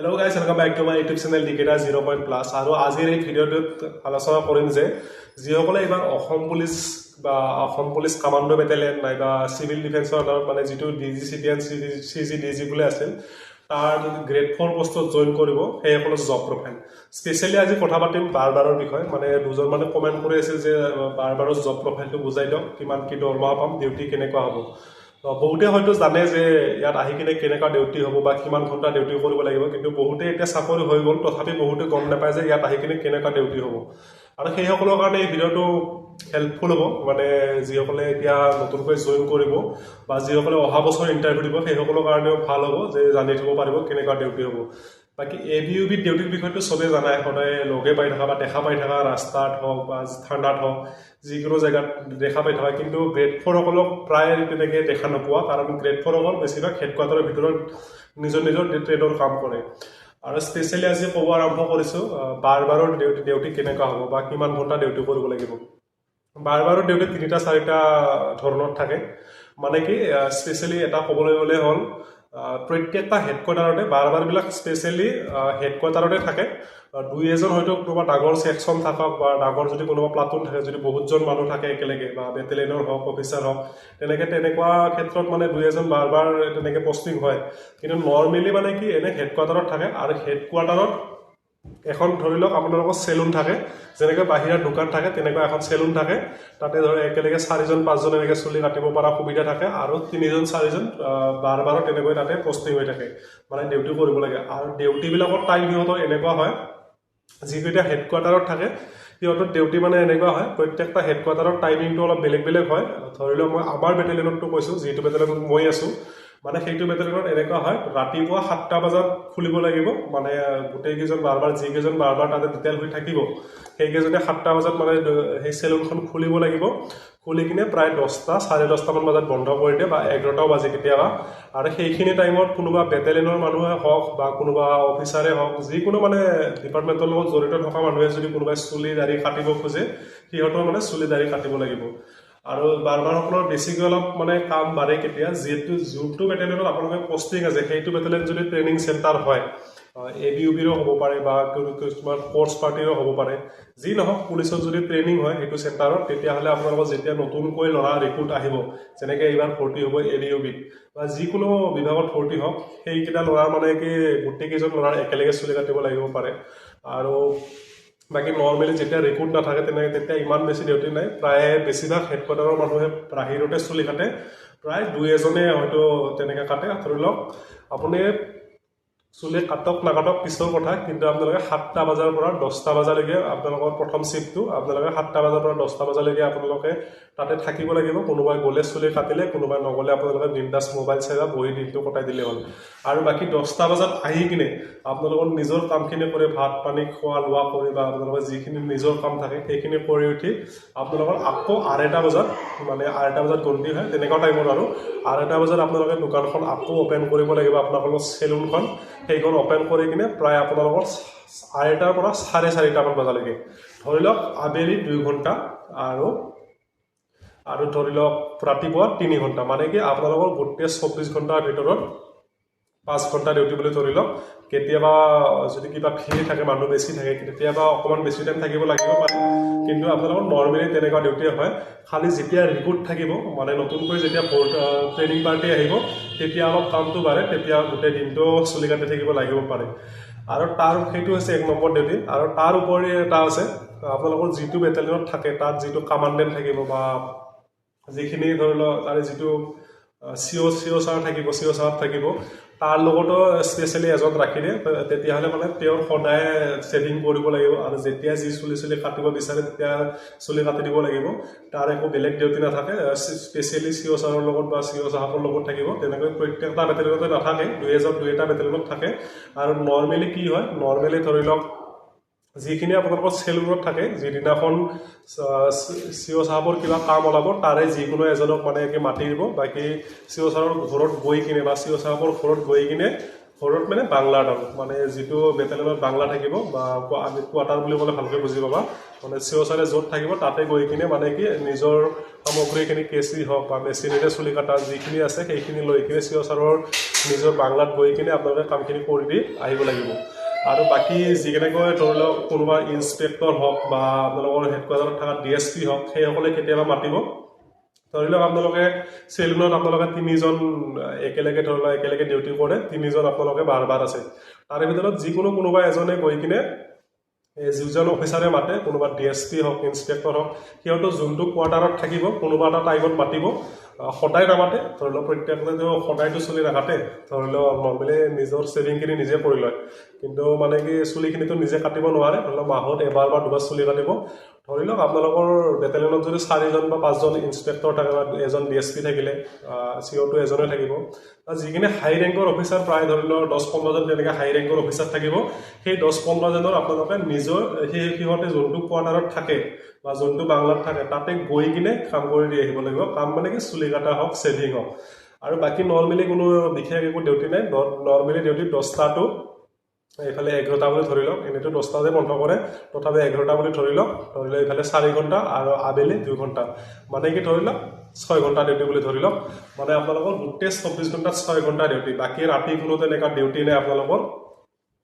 Hello' guys welcome back to my YouTube channel ডিকেটা zero point plus আৰু আজিৰ এই ভিডিঅ'টোত আলোচনা কৰিম যে যিসকলে এইবাৰ অসম পুলিচ বা অসম পুলিচ কামাণ্ডো বেটেলিয়ন নাইবা চিভিল ডিফেন্সৰ আণ্ডাৰত মানে যিটো D G C D N C C G D G বুলি আছিল তাৰ গ্ৰেড ফ'ৰ পষ্টত জইন কৰিব সেইসকলৰ জব প্ৰফাইল স্পেচিয়েলি আজি কথা পাতিম বাৰবাৰৰ বিষয়ে মানে দুজন মানে কমেণ্ট কৰি আছিল যে বাৰবাৰৰ জব প্ৰফাইলটো বুজাই দিয়ক কিমান কি দৰমহা পাম ডিউটি কেনেকুৱা হ'ব। বহুতে হয়তো জানে যে ইয়াত আহি কিনে কেনেকুৱা ডিউটি হ'ব বা কিমান ঘণ্টা ডিউটি কৰিব লাগিব কিন্তু বহুতে এতিয়া চাকৰি হৈ গ'ল। তথাপি বহুতে গম নাপায় যে ইয়াত আহি কিনে কেনেকুৱা ডিউটি হ'ব। আৰু সেইসকলৰ কাৰণে এই ভিডিঅ'টো হেল্পফুল হ'ব। মানে যিসকলে এতিয়া নতুনকৈ জইন কৰিব বা যিসকলে অহা বছৰ ইণ্টাৰভিউ দিব সেইসকলৰ কাৰণেও ভাল হ'ব যে জানি থ'ব পাৰিব কেনেকুৱা ডিউটি হ'ব। বাকী এ বি ইউ বি ডিউটিৰ বিষয়েটো চবেই জানাই সদায় লগে পাই থকা বা দেখা পাই থকা ৰাস্তাত হওক বা ঠাণ্ডাত হওক যিকোনো জেগাত দেখা পাই থকা। কিন্তু গ্ৰেড ফ'ৰসকলক প্ৰায় তেনেকৈ দেখা নোপোৱা কাৰণ গ্ৰেড ফ'ৰসকল বেছিভাগ হেডকোৱাৰ্টাৰৰ ভিতৰত নিজৰ নিজৰ ট্ৰেডৰ কাম কৰে। আৰু স্পেচিয়েলি আজি ক'ব আৰম্ভ কৰিছোঁ বাৰ বাৰৰ ডিউটি ডিউটি কেনেকুৱা হ'ব বা কিমান ঘণ্টা ডিউটি কৰিব লাগিব। বাৰ বাৰৰ ডিউটি তিনিটা চাৰিটা ধৰণত থাকে। মানে কি স্পেচিয়েলি এটা ক'বলৈ গ'লে হ'ল প্ৰত্যেকটা হেডকোৱাৰ্টাৰতে বাৰ বাৰবিলাক স্পেচিয়েলি হেডকোৱাৰ্টাৰতে থাকে। দুই এজন হয়তো কোনোবা ডাঙৰ ছেকশ্যন থাকক বা ডাঙৰ যদি কোনোবা প্লাটুন থাকে যদি বহুতজন মানুহ থাকে একেলগে বা বেটেলিয়নৰ হওক অফিচাৰ হওক তেনেকৈ তেনেকুৱা ক্ষেত্ৰত মানে দুই এজন বাৰ বাৰ তেনেকৈ পষ্টিং হয়। কিন্তু নৰ্মেলি মানে কি এনে হেডকোৱাৰ্টাৰত থাকে আৰু হেডকোৱাৰ্টাৰত এখন ধৰি লওক আপোনালোকৰ চেলুন থাকে যেনেকৈ বাহিৰা দোকান থাকে তেনেকুৱা এখন চেলুন থাকে। তাতে ধৰক একেলগে চাৰিজন পাঁচজন এনেকৈ চুলি কাটিব পৰা সুবিধা থাকে আৰু তিনিজন চাৰিজন বাৰ বাৰো তেনেকৈ তাতে পষ্টিং হৈ থাকে মানে ডিউটি কৰিব লাগে। আৰু ডিউটিবিলাকৰ টাইম সিহঁতৰ এনেকুৱা হয় যিকেইটা হেডকোৱাৰ্টাৰত থাকে সিহঁতৰ ডিউটি মানে এনেকুৱা হয় প্ৰত্যেকটা হেডকোৱাৰ্টাৰৰ টাইমিংটো অলপ বেলেগ বেলেগ হয়। ধৰি লওক মই আমাৰ বেটেলিয়নতটো কৈছোঁ যিটো বেটেলিয়নত মই আছোঁ মানে সেইটো বেটেলিয়নত এনেকুৱা হয় ৰাতিপুৱা সাতটা বজাত খুলিব লাগিব মানে গোটেইকেইজন বাৰ বাৰ যিকেইজন বাৰ বাৰ তাতে ডিটেইল হৈ থাকিব সেইকেইজনে সাতটা বজাত মানে সেই চেলুনখন খুলিব লাগিব। খুলি কিনে প্ৰায় দহটা চাৰে দহটামান বজাত বন্ধ কৰি দিয়ে বা এঘাৰটাও বাজে কেতিয়াবা। আৰু সেইখিনি টাইমত কোনোবা বেটেলিয়নৰ মানুহে হওক বা কোনোবা অফিচাৰে হওক যিকোনো মানে ডিপাৰ্টমেণ্টৰ লগত জড়িত থকা মানুহে যদি কোনোবাই চুলি দাড়ি কাটিব খোজে সিহঁতৰ মানে চুলি দাড়ি কাটিব লাগিব। আৰু বাৰবাৰসকলৰ বেছিকৈ অলপ মানে কাম বাঢ়ে কেতিয়া যিহেতু যোনটো বেটেলিয়নত আপোনালোকে পষ্টিং আছে সেইটো বেটেলিয়ন যদি ট্ৰেইনিং চেণ্টাৰ হয় এ বি ইউ বিৰো হ'ব পাৰে বা কিছুমান স্পৰ্টছ পাৰ্টিৰো হ'ব পাৰে যি নহওক পুলিচত যদি ট্ৰেইনিং হয় সেইটো চেণ্টাৰত তেতিয়াহ'লে আপোনালোকৰ যেতিয়া নতুনকৈ ল'ৰা ৰিক্ৰুট আহিব যেনেকৈ এইবাৰ ভৰ্তি হ'ব এ বি ইউ বিত বা যিকোনো বিভাগত ভৰ্তি হওক সেইকেইটা ল'ৰাৰ মানে কি গোটেইকেইজন ল'ৰাৰ একেলগে চুলি কাটিব লাগিব পাৰে। আৰু বাকী নৰ্মেলি যেতিয়া ৰেকৰ্ড নাথাকে তেনে তেতিয়া ইমান বেছি ডিউটি নাই। প্ৰায় বেছিভাগ হেডকোৱাৰ্টাৰৰ মানুহে বাহিৰতে চুলি কাটে। প্ৰায় দুই এজনে হয়তো তেনেকৈ কাটে। ধৰি লওক আপুনি চুলি কাটক নাকাটক পিছৰ কথা কিন্তু আপোনালোকে সাতটা বজাৰ পৰা দহটা বজালৈকে আপোনালোকৰ প্ৰথম চিফ্টটো আপোনালোকে সাতটা বজাৰ পৰা দহটা বজালৈকে আপোনালোকে তাতে থাকিব লাগিব। কোনোবাই গ'লে চুলি কাটিলে কোনোবাই নগ'লে আপোনালোকে বিন্দাছ মোবাইল চাই বা বহি দিনটো কটাই দিলে হ'ল। আৰু বাকী দহটা বজাত আহি কিনে আপোনালোকৰ নিজৰ কামখিনি কৰি ভাত পানী খোৱা লোৱা কৰি বা আপোনালোকৰ যিখিনি নিজৰ কাম থাকে সেইখিনি কৰি উঠি আপোনালোকৰ আকৌ আঢ়ৈটা বজাত মানে আঢ়ৈটা বজাত গন্তি হয় তেনেকুৱা টাইমত আৰু আঢ়ৈটা বজাত আপোনালোকে দোকানখন আকৌ অ'পেন কৰিব লাগিব আপোনালোকৰ চেলুনখন সেইখন অ'পেন কৰি কিনে প্ৰায় আপোনালোকৰ আঢ়ৈটাৰ পৰা চাৰে চাৰিটামান বজালৈকে। ধৰি লওক আবেলি দুই ঘণ্টা আৰু আৰু ধৰি লওক ৰাতিপুৱা তিনি ঘণ্টা। মানে কি আপোনালোকৰ গোটেই চৌব্বিছ ঘণ্টাৰ ভিতৰত পাঁচ ঘণ্টা ডিউটি বুলি ধৰি লওক কেতিয়াবা যদি কিবা ভিৰ থাকে মানুহ বেছি থাকে কেতিয়াবা অকণমান বেছি টাইম থাকিব লাগিব পাৰে। কিন্তু আপোনালোকৰ নৰ্মেলি তেনেকুৱা ডিউটি হয়। খালি যেতিয়া ৰিক্ৰুট থাকিব মানে নতুনকৈ যেতিয়া ট্ৰেইনিং পাৰ্টি আহিব তেতিয়া অলপ কামটো বাঢ়ে তেতিয়া গোটেই দিনটো চুলি কাটি থাকিব লাগিব পাৰে। আৰু তাৰ সেইটো হৈছে এক নম্বৰ ডিউটি আৰু তাৰ উপৰি এটা আছে আপোনালোকৰ যিটো বেটেলিয়নত থাকে তাত যিটো কামাণ্ডেণ্ট থাকিব বা যিখিনি ধৰি লওক তাৰে যিটো চিঅ' চিঅ' ছাৰ থাকিব চিঅ' ছাৰ থাকিব। তাৰ লগতো স্পেচিয়েলি এজন ৰাখি দিয়ে ত- তেতিয়াহ'লে মানে তেওঁৰ সদায় ছেভিং কৰিব লাগিব। আৰু যেতিয়া যি চুলি চুলি কাটিব বিচাৰে তেতিয়া চুলি কাটি দিব লাগিব। তাৰ একো বেলেগ ডিউটি নাথাকে। স্পেচিয়েলি চিঅ' ছাৰৰ লগত বা চিঅ' চাহাবৰ লগত থাকিব। তেনেকৈ প্ৰত্যেকটা বেটেলিয়নতে নাথাকে। দুই এজন দুই এটা বেটেলিয়নত থাকে। আৰু নৰ্মেলি কি হয়? নৰ্মেলি ধৰি লওক যিখিনি আপোনালোকৰ চেলুনত থাকে যিদিনাখন চিঅ' চাহাবৰ কিবা কাম ওলাব তাৰে যিকোনো এজনক মানে কি মাতি দিব। বাকী চিঅ' চাহাবৰ ঘৰত গৈ কিনে বা চিঅ' চাহাবৰ ঘৰত গৈ কিনে ঘৰত মানে বাংলাৰ আৰু মানে যিটো বেটেলিয়নত বাংলা থাকিব বা আমি কোৱাৰ্টাৰ বুলি ক'লে ভালকৈ বুজি পাবা। মানে চিঅ'চাৰে য'ত থাকিব তাতে গৈ কিনে মানে কি নিজৰ সামগ্ৰীখিনি কেঁচি হওক বা মেচিনেৰে চুলি কটা যিখিনি আছে সেইখিনি লৈ কিনে চিঅ'চাৰৰ নিজৰ বাংলাত গৈ কিনে আপোনালোকে কামখিনি কৰি দি আহিব লাগিব। আৰু বাকী যিকেনেকৈ ধৰি লওক কোনোবা ইনস্পেক্টৰ হওক বা আপোনালোকৰ হেডকোৱাৰ্টাৰত থকা ডি এছ পি হওক সেইসকলে কেতিয়াবা মাতিব। ধৰি লওক আপোনালোকে চেলুনত আপোনালোকে তিনিজন একেলগে ধৰি লওক একেলগে ডিউটি কৰে তিনিজন আপোনালোকে বাৰ বাৰ আছে। তাৰে ভিতৰত যিকোনো কোনোবা এজনে গৈ কিনে যিজন অফিচাৰে মাতে কোনোবা ডি এছ পি হওক ইনস্পেক্টৰ হওক সিহঁতো যোনটো কোৱাৰ্টাৰত থাকিব কোনোবা এটা টাইমত মাতিব। সদায় নামাতে ধৰি লওক প্ৰত্যেকজনে সদায়তো চুলি নাকাটে ধৰি লওক নৰ্মেলি নিজৰ ছেভিংখিনি নিজে কৰি লয়। কিন্তু মানে কি চুলিখিনিতো নিজে কাটিব নোৱাৰে ধৰি লওক মাহত এবাৰ বা দুবাৰ চুলি কাটিব। ধৰি লওক আপোনালোকৰ বেটেলিয়নত যদি চাৰিজন বা পাঁচজন ইনস্পেক্টৰ থাকে বা এজন ডি এছ পি থাকিলে চি অ'টো এজনে থাকিব যিখিনি হাই ৰেংকৰ অফিচাৰ প্ৰায় ধৰি লওক দহ পোন্ধৰজন তেনেকৈ হাই ৰেংকৰ অফিচাৰ থাকিব। সেই দহ পোন্ধৰজনৰ আপোনালোকে নিজৰ সেই সিহঁতে যোনটো কোৱাৰ্টাৰত থাকে বা যোনটো বাংলাত থাকে তাতে গৈ কিনে কাম কৰি দি আহিব লাগিব। কাম মানে কি চুলি কাটা হওক ছেভিং হওক। আৰু বাকী নৰ্মেলি কোনো বিশেষ একো ডিউটি নাই। নৰ্মেলি ডিউটি দহটাটো এইফালে এঘাৰটা বুলি ধৰি লওক এনেইতো দহটাতে বন্ধ কৰে। তথাপি এঘাৰটা বুলি ধৰি লওক ধৰি লওক এইফালে চাৰি ঘণ্টা আৰু আবেলি দুই ঘণ্টা। মানে কি ধৰি লওক ছয় ঘণ্টা ডিউটি বুলি ধৰি লওক। মানে আপোনালোকৰ গোটেই চৌব্বিছ ঘণ্টাত ছয় ঘণ্টা ডিউটি বাকী ৰাতি কোনো তেনেকুৱা ডিউটি নাই আপোনালোকৰ।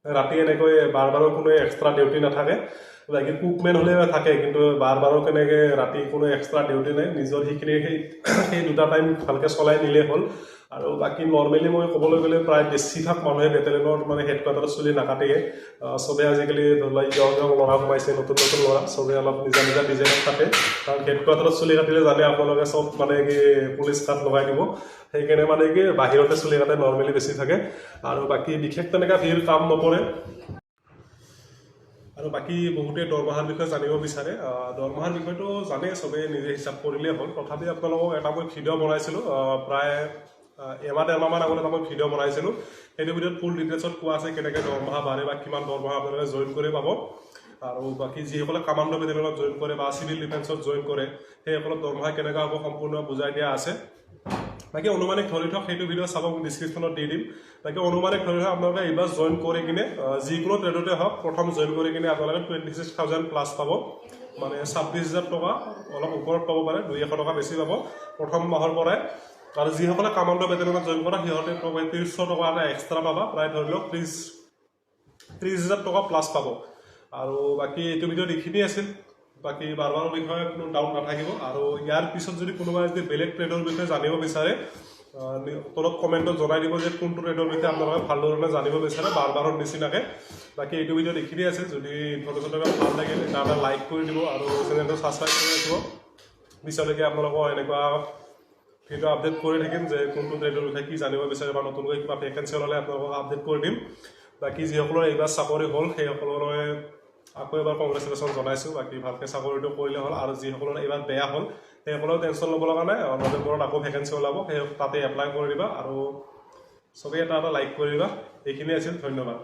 ৰাতি এনেকৈ বাৰ বাৰৰ কোনো এক্সট্ৰা ডিউটি নাথাকে। বাকী কুকমেন হ'লে থাকে কিন্তু বাৰ বাৰৰ কেনেকৈ ৰাতি কোনো এক্সট্ৰা ডিউটি নাই। নিজৰ সেইখিনি সেই সেই দুটা টাইম ভালকৈ চলাই নিলেই হ'ল। আৰু বাকী নৰ্মেলি মই ক'বলৈ গ'লে প্ৰায় বেছিভাগ মানুহে বেটেলিয়নত মানে হেডকোৱাৰ্টাৰত চুলি নাকাটেয়ে আহ, চবে আজিকালি ধৰি লোৱা ইয়ং ইয়ং ল'ৰা সোমাইছে নতুন নতুন ল'ৰা চবে অলপ নিজা নিজা ডিজাইনত কাটে। কাৰণ হেডকোৱাৰ্টাৰত চুলি কাটিলে জানে আপোনালোকে চব মানে কি পুলিচ কাট লগাই দিব। সেইকাৰণে মানে কি বাহিৰতে চুলি কাটে নৰ্মেলি বেছি থাকে আৰু বাকী বিশেষ তেনেকুৱা ভিৰ কাম নকৰে আৰু বাকী বহুতে দৰমহাৰ বিষয়ে জানিব বিচাৰে। দৰমহাৰ বিষয়েটো জানেই চবেই নিজে হিচাপ কৰিলেই হ'ল। তথাপি আপোনালোকক এটা মই ভিডিঅ' বনাইছিলোঁ। প্ৰায় এমাহ ডেৰমাহমান আগত মই ভিডিঅ' বনাইছিলোঁ। সেইটো ভিডিঅ'ত ফুল ডিটেইলছত কোৱা আছে কেনেকৈ দৰমহা বাঢ়ে বা কিমান দৰমহা আপোনালোকে জইন কৰি পাব। আৰু বাকী যিসকলে কামাণ্ড বেটেলিয়নত জইন কৰে বা চিভিল ডিফেন্সত জইন কৰে সেইসকলৰ দৰমহা কেনেকুৱা হ'ব সম্পূৰ্ণ বুজাই দিয়া আছে। বাকী অনুমানিক ধৰি থওক সেইটো ভিডিঅ' চাব ডিছক্ৰিপশ্যনত দি দিম। বাকী অনুমানিক ধৰি থওক আপোনালোকে এইবাৰ জইন কৰি কিনে যিকোনো ট্ৰেডতে হওক প্ৰথম জইন কৰি কিনে আপোনালোকে টুৱেণ্টি ছিক্স থাউজেণ্ড প্লাছ পাব। মানে ছাব্বিছ হাজাৰ টকা অলপ ওপৰত পাব পাৰে দুই এশ টকা বেছি পাব প্ৰথম মাহৰ পৰাই। আৰু যিসকলে কামাণ্ড বেটেলিয়নত জইন কৰা, সিহঁতে ত্ৰিছশ টকা এটা এক্সট্ৰা পাবা। প্ৰায় ধৰি লওক ত্ৰিছ ত্ৰিছ হাজাৰ টকা প্লাছ পাব। আৰু বাকী এইটো ভিডিঅ'ত এইখিনিয়ে আছিল। বাকী বাৰবাৰৰ বিষয়ে কোনো ডাউট নাথাকিব। আৰু ইয়াৰ পিছত যদি কোনোবাই যদি বেলেগ ট্ৰেডৰ বিষয়ে জানিব বিচাৰে তলত কমেণ্টত জনাই দিব যে কোনটো ট্ৰেডৰ বিষয়ে আপোনালোকে ভালধৰণে জানিব বিচাৰে বাৰ বাৰৰ নিচিনাকৈ। বাকী এইটো ভিডিঅ'ত এইখিনিয়ে আছিল। যদি ইনফৰ্মেশ্যন ভালো এটা এটা লাইক কৰি দিব আৰু চেনেলটো ছাবস্ক্ৰাইব কৰি ৰাখিব। পিছলৈকে আপোনালোকৰ এনেকুৱা ভিডিঅ' আপডেট কৰি থাকিম যে কোনটো ট্ৰেডৰ বিষয়ে কি জানিব বিচাৰে বা নতুনকৈ কিবা ভেকেঞ্চি ওলালে আপোনালোকক আপডেট কৰি দিম। বাকী যিসকলৰ এইবাৰ চাকৰি হ'ল সেইসকলৰে আকৌ এবাৰ কংগ্ৰেচুলেশ্যন জনাইছোঁ। বাকী ভালকৈ চাকৰিটো কৰিলে হ'ল আৰু যিসকলৰ এইবাৰ বেয়া হ'ল সেইসকলেও টেনশ্যন ল'ব লগা নাই। নৱেম্বৰত আকৌ ভেকেঞ্চি ওলাব সেই তাতে এপ্লাই কৰি দিবা আৰু চবেই এটা এটা লাইক কৰি দিবা। এইখিনিয়ে আছিল ধন্যবাদ।